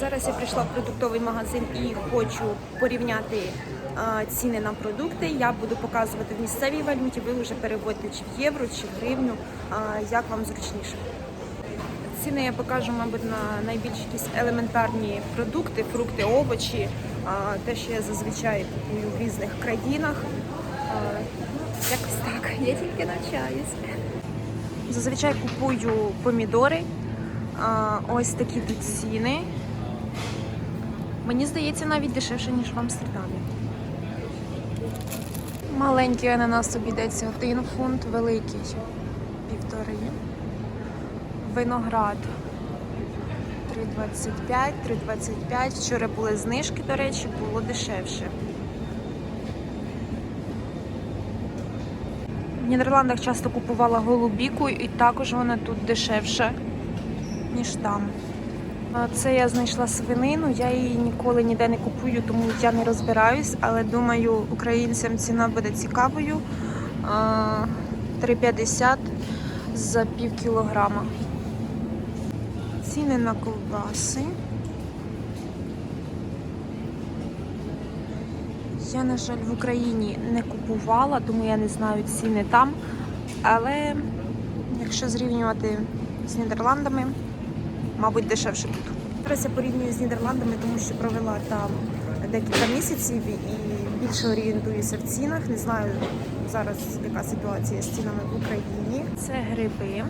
Зараз я прийшла в продуктовий магазин і хочу порівняти ціни на продукти. Я буду показувати в місцевій валюті. Ви вже переводите чи в євро, чи в гривню, як вам зручніше. Ціни я покажу, мабуть, на найбільш якісь елементарні продукти, фрукти, овочі, те, що я зазвичай купую в різних країнах. Якось так, я тільки навчаюсь. Зазвичай купую помідори. Ось такі тут ціни. Мені здається, навіть дешевше, ніж в Амстердамі. Маленький ананас обійдеться 1 фунт, великий півтори. Виноград 3,25, 3,25. Вчора були знижки, до речі, було дешевше. В Нідерландах часто купувала голубіку і також вона тут дешевша, ніж там. Це я знайшла свинину, я її ніколи ніде не купую, тому я не розбираюсь, але думаю, українцям ціна буде цікавою. 3,50 за пів кілограма. Ціни на ковбаси. Я, на жаль, в Україні не купувала, тому я не знаю ціни там. Але якщо зрівнювати з Нідерландами, мабуть, дешевше тут. Зараз я порівнюю з Нідерландами, тому що провела там декілька місяців і більше орієнтуюся в цінах. Не знаю зараз, яка ситуація з цінами в Україні. Це гриби.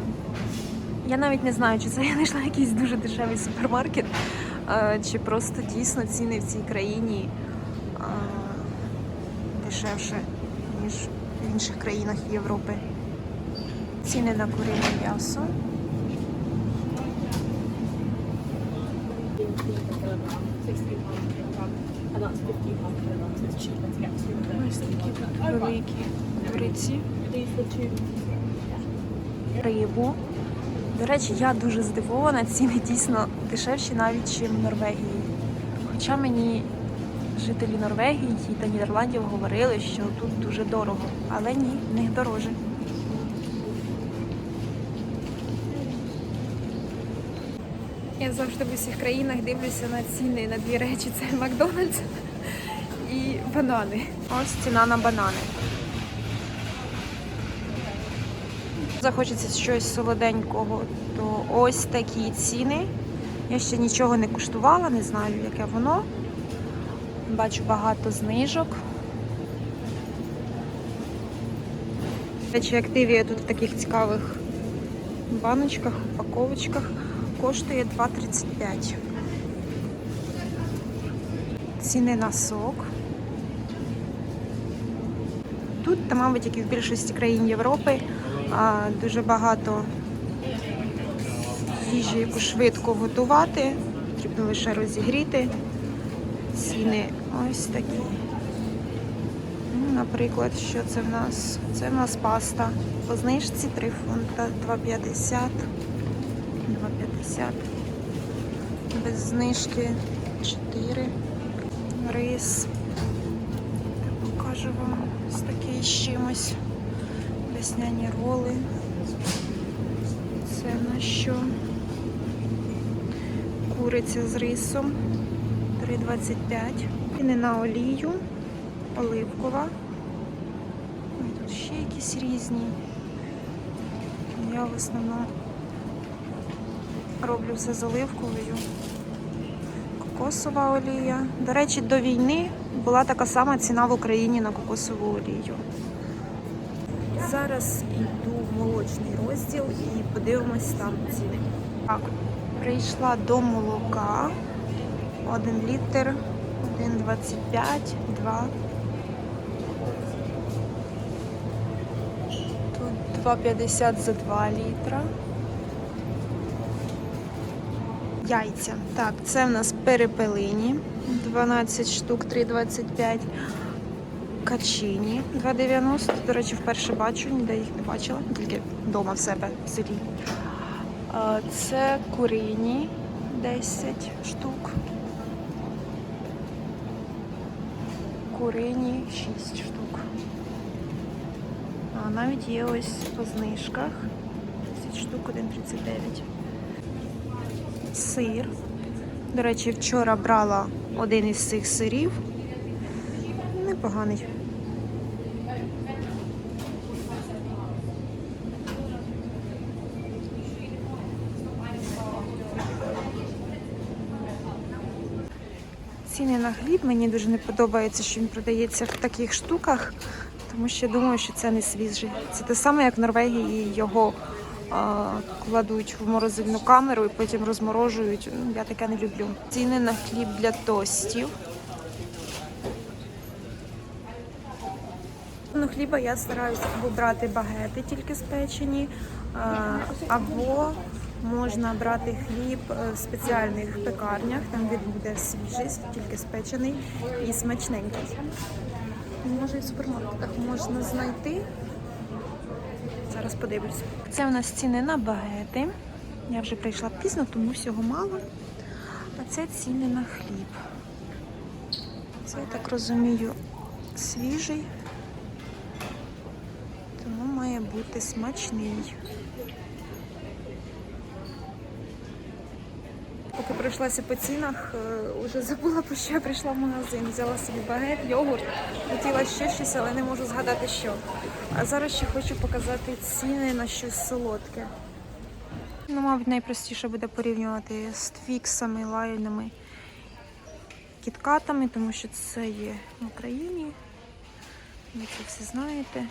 Я навіть не знаю, чи це я знайшла якийсь дуже дешевий супермаркет, чи просто дійсно ціни в цій країні дешевше, ніж в інших країнах Європи. Ціни на курине м'ясо. Рибу. До речі, я дуже здивована, ціни дійсно дешевші навіть, ніж в Норвегії. Хоча мені жителі Норвегії та Нідерландів говорили, що тут дуже дорого, але ні, в дороже. Я завжди в усіх країнах дивлюся на ціни на дві речі: це Макдональдс і банани. Ось ціна на банани. захочеться щось солоденького, то ось такі ціни. Я ще нічого не куштувала, не знаю, яке воно. Бачу багато знижок. Речі, активія тут в таких цікавих баночках, упаковочках коштує 2,35. Ціни на сок. Тут, та, мабуть, як і в більшості країн Європи, дуже багато їжі, яку швидко готувати. Потрібно лише розігріти. Ціни ось такі. Ну, Наприклад, що це в нас? Це в нас паста. По знижці 3 фунта, 2,50. 2,50. Без знижки 4. Рис. Покажу вам ось такий з чимось. Весняні роли. Це на що? Куриця з рисом. 3,25. Ціни на олію. Оливкова. Тут ще якісь різні. Я в основному роблю все з оливковою. Кокосова олія. До речі, до війни була така сама ціна в Україні на кокосову олію. Зараз йду в молочний розділ і подивимось там ціни. Так, прийшла до молока. Один літр, 1,25, 2. Тут 2,50 за 2 літра. Яйця. Так, це в нас перепелині. 12 штук, 3,25. Качині 2,90. До речі, вперше бачу, ніде їх не бачила, тільки вдома в себе в селі. Це курині 10 штук. Курині 6 штук. А навіть є ось по знижках. 10 штук 1,39. Сир До речі, вчора брала один із цих сирів. Непоганий. Ціни на хліб мені дуже не подобається, що він продається в таких штуках, тому що я думаю, що це не свіжий. Це те саме, як в Норвегії його кладуть в морозильну камеру і потім розморожують. Ну, я таке не люблю. Ціни на хліб для тостів. Ну, хліба я стараюся або брати багети тільки спечені, або можна брати хліб е, в спеціальних пекарнях, там він буде свіжий, тільки спечений і смачненький. Може, і в супермаркетах можна знайти. Зараз подивлюся. Це у нас ціни на багети. Я вже прийшла пізно, тому всього мало. А це ціни на хліб. Це, я так розумію, свіжий тому має бути смачний. Поки пройшлася по цінах, вже забула, по що я прийшла в магазин. Взяла собі багет, йогурт, хотіла ще щось, але не можу згадати що. А зараз ще хочу показати ціни на щось солодке. Ну, мабуть, найпростіше буде порівнювати з твіксами, лайнами, кіткатами, тому що це є в Україні. Ви це всі знаєте.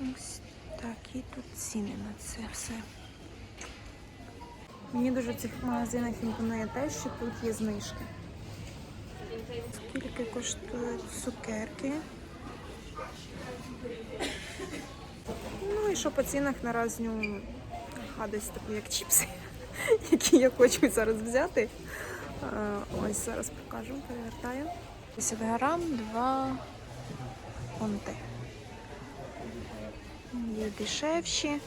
Ось такі тут ціни на це все. Мені дуже в цих магазинах імпонує те, що тут є знижки. Скільки коштують цукерки? Ну і що по цінах наразі ну, гадость таку, як чіпси, які я хочу зараз взяти. Ось зараз покажу, перевертаю. 10 грам, 2 фунти. Є дешевші.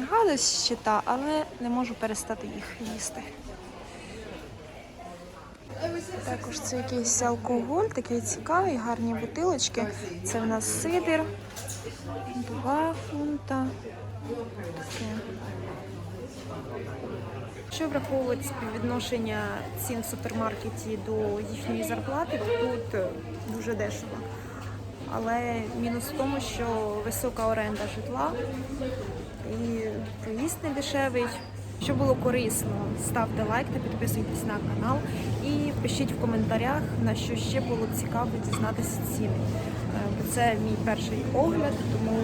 Гадость щита, але не можу перестати їх їсти. Також це якийсь алкоголь, такий цікавий, гарні бутилочки. Це в нас сидр, 2 фунта. Таке. Якщо враховувати співвідношення цін в супермаркеті до їхньої зарплати, то тут дуже дешево. Але мінус в тому, що висока оренда житла і проїзд не дешевий. Що було корисно, ставте лайк та підписуйтесь на канал і пишіть в коментарях, на що ще було цікаво дізнатися ціни. Е, Бо це мій перший огляд, тому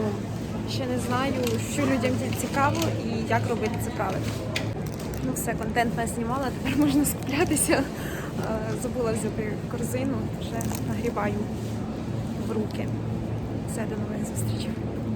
ще не знаю, що людям цікаво і як робити це правильно. Ну все, контент назнімала, тепер можна скуплятися. Е, Забула взяти корзину, вже нагріваю в руки. Все, до нових зустрічей.